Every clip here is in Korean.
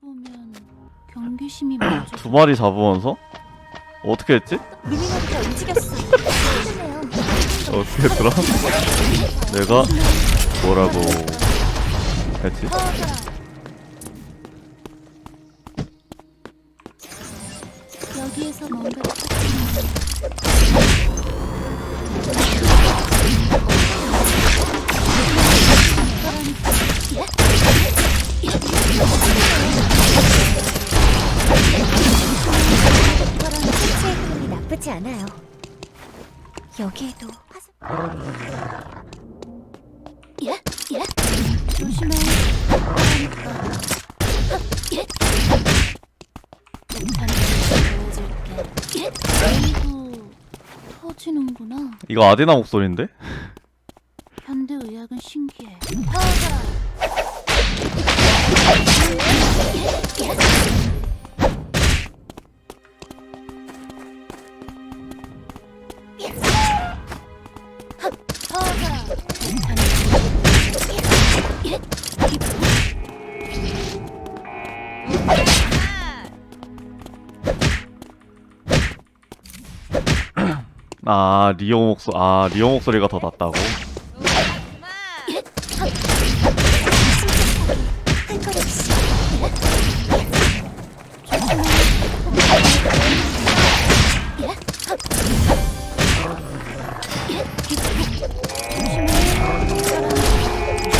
보면 경계심이 먼저 두 마리 잡으면서 어떻게 했지? 루미나리가 움직였어. 힘드네요. 어떻게 했더라? 내가 뭐라고 했지? 여기 예? 이거 아데나 목소리인데? 아 리오 목소 아 리오 목소리가 더 낫다고? 할것 없이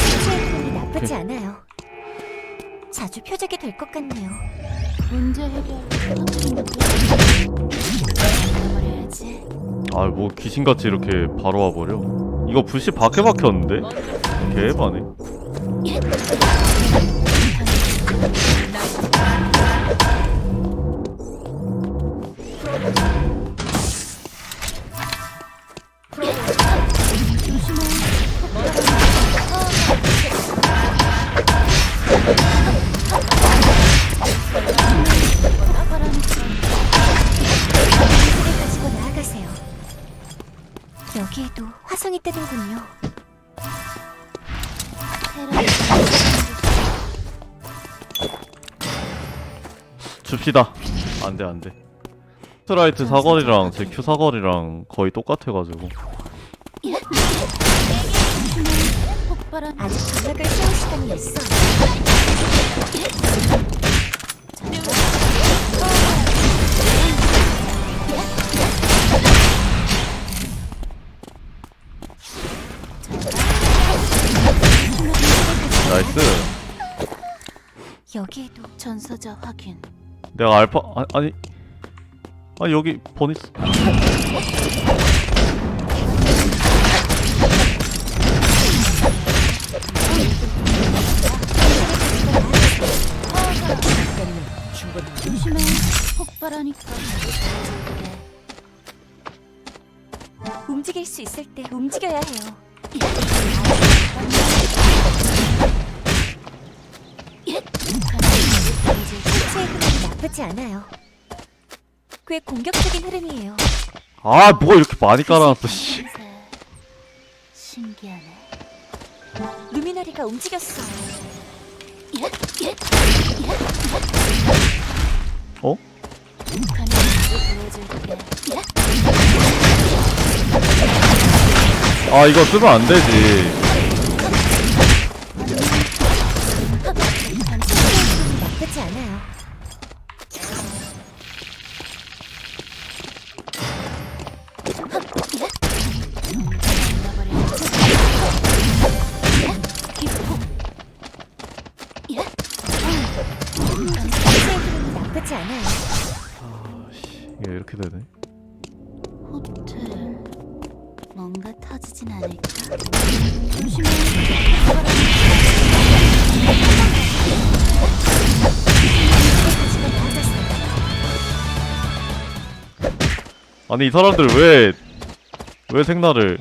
색채의 흐름이 나쁘지 않아요. 자주 표적이 될 것 같네요. 문제 해결. 버려야지. 아 뭐 귀신같이 이렇게 바로 와버려 이거 불씨 밖에 박혔는데? 개바네 뜨는군요. 줍시다 안 돼 안 돼 스트라이트 사거리랑 제큐 사거리랑 거의 똑같아가지고 아직 전략을 세울 시간이 있어. 여기에도 전사자 확인. 내가 알파 아, 아니 아 여기 보니스 조심해. 폭발하니까. 움직일 수 있을 때 움직여야 해요. 색채의 나쁘지 않아요. 꽤 공격적인 흐름이에요. 아 뭐가 이렇게 많이 깔아놨어 씨 신기하네. 루미나리가 움직였어. 어? 아 이거 쓰면 안 되지 나아가세요. 아니 이 사람들 왜 왜 생나를?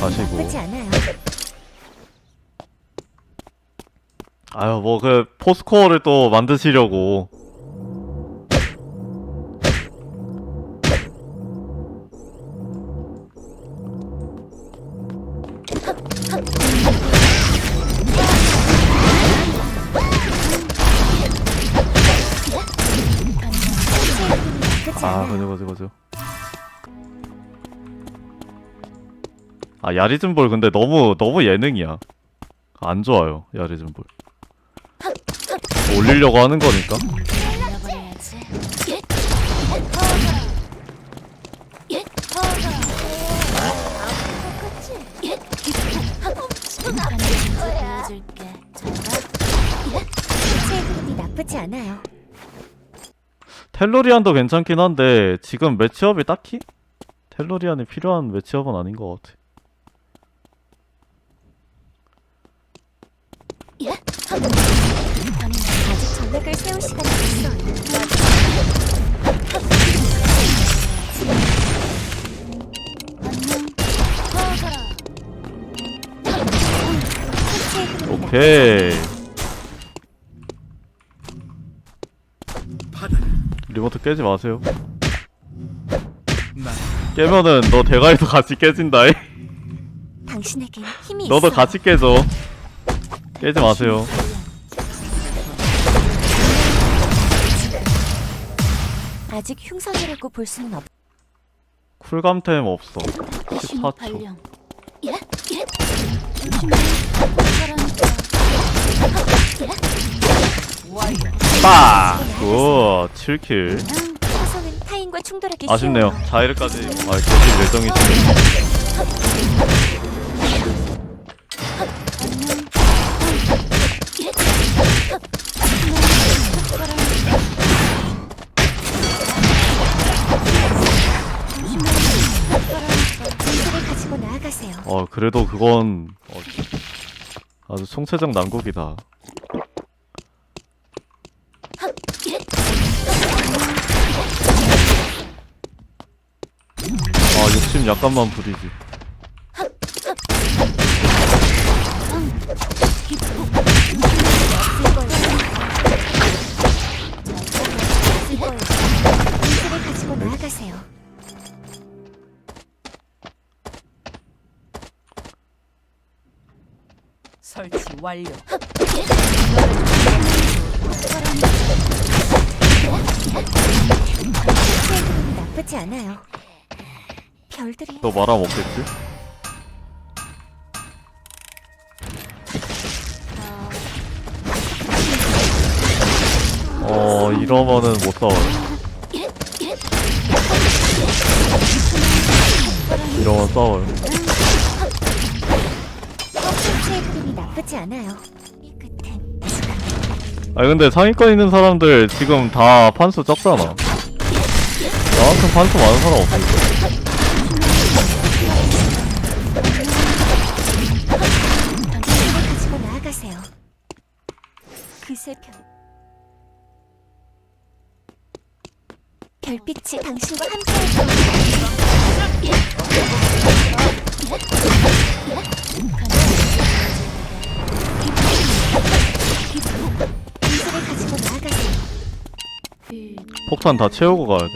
가시고. 아유 뭐 그 포스코어를 또 만드시려고 나쁘지 아. 그죠 그죠 그죠. 아 야리즘볼 근데 너무 너무 예능이야. 안 좋아요 야리즘볼. 올리려고 하는 거니까 날려버려야지. 하늘을 보여줄게. 잘 봐. 새 흐름이 나쁘지 않아요. 텔로리안도 괜찮긴 한데 지금 매치업이 딱히 텔로리안이 필요한 매치업은 아닌 것 같아 아직 전략을 세울 시간이 없어요. 안녕. 퍼져라. 새 흐름이 나쁘지 오케이 리모트 깨지 마세요 깨면은 너 대가리도 같이 깨진다 이. 당신에겐 힘이 너도 있어. 같이 깨져 깨지 마세요 아직 흉성이라고 볼 수는 없. 쿨감템 없어 신호 14초 발령. 예? 예? 조심해. 폭발하니까. 빡! 굿 7킬 화성은 타인과 충돌하기 아쉽네요 쉬워요. 자이르까지 아 계실 예정이시네 진실을 가지고 나아가세요. 어 그래도 그건 어, 아주 총체적 난국이다 욕심 약간만 부리지. 설치 완료. 나쁘지 않아요. 별들이 너 말아먹겠지? 어 이러면은 못 싸워요 이러면 싸워요. 새 흐름이 나쁘지 않아요. 이 끝엔 아니 근데 상위권 있는 사람들 지금 다 판수 적잖아 나한테 판수 많은 사람 없어 별빛이 당신과 함께할 진실을 가지고 나아가세요. 폭탄 다 채우고 가야 돼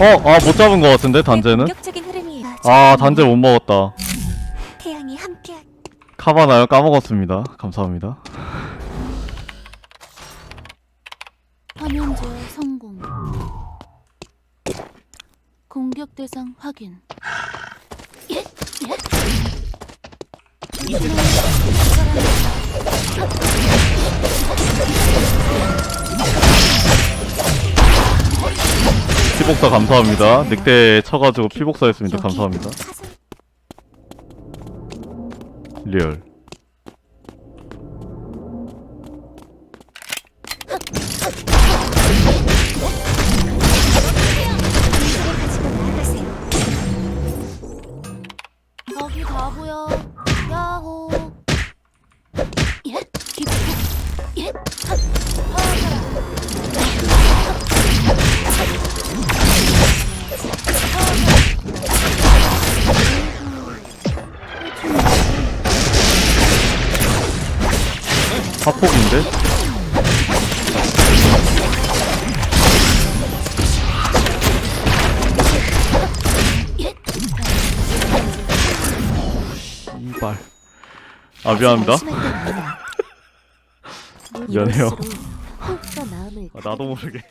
어? 아 못 잡은 것 같은데 단제는? 흐름이에요. 아 단제 못 먹었다 태양이 함께 카바나요 까먹었습니다 감사합니다 화면 제어 성공. 공격 대상 확인. 피복사 감사합니다. 늑대 쳐가지고 피복사 했습니다. 감사합니다. 리얼 사폭인데? 이발. 아 미안합니다. 미안해요. 아, 나도 모르게.